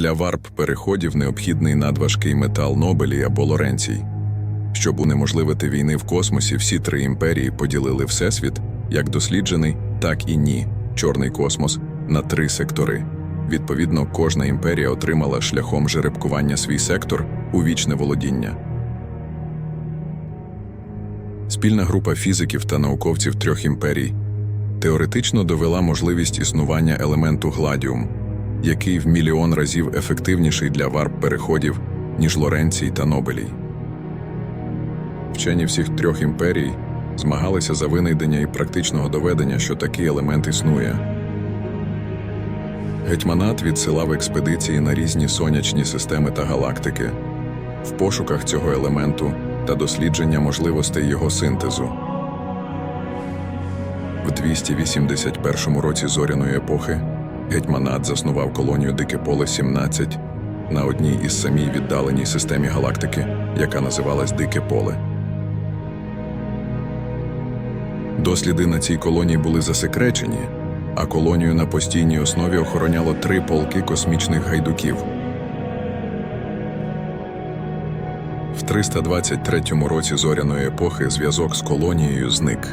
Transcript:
Для варп переходів необхідний надважкий метал Нобелі або Лоренцій. Щоб унеможливити війни в космосі, всі три імперії поділили Всесвіт як досліджений, так і ні чорний космос на три сектори. Відповідно, кожна імперія отримала шляхом жеребкування свій сектор у вічне володіння. Спільна група фізиків та науковців трьох імперій теоретично довела можливість існування елементу гладіум, який в мільйон разів ефективніший для варп переходів, ніж Лоренцій та Нобелій. Вчені всіх трьох імперій змагалися за винайдення і практичного доведення, що такий елемент існує. Гетьманат відсилав експедиції на різні сонячні системи та галактики в пошуках цього елементу та дослідження можливостей його синтезу. В 281 році зоряної епохи гетьманат заснував колонію Дике Поле 17 на одній із самій віддаленій системі галактики, яка називалась Дике Поле. Досліди на цій колонії були засекречені, а колонію на постійній основі охороняло три полки космічних гайдуків. В 323 році зоряної епохи зв'язок з колонією зник.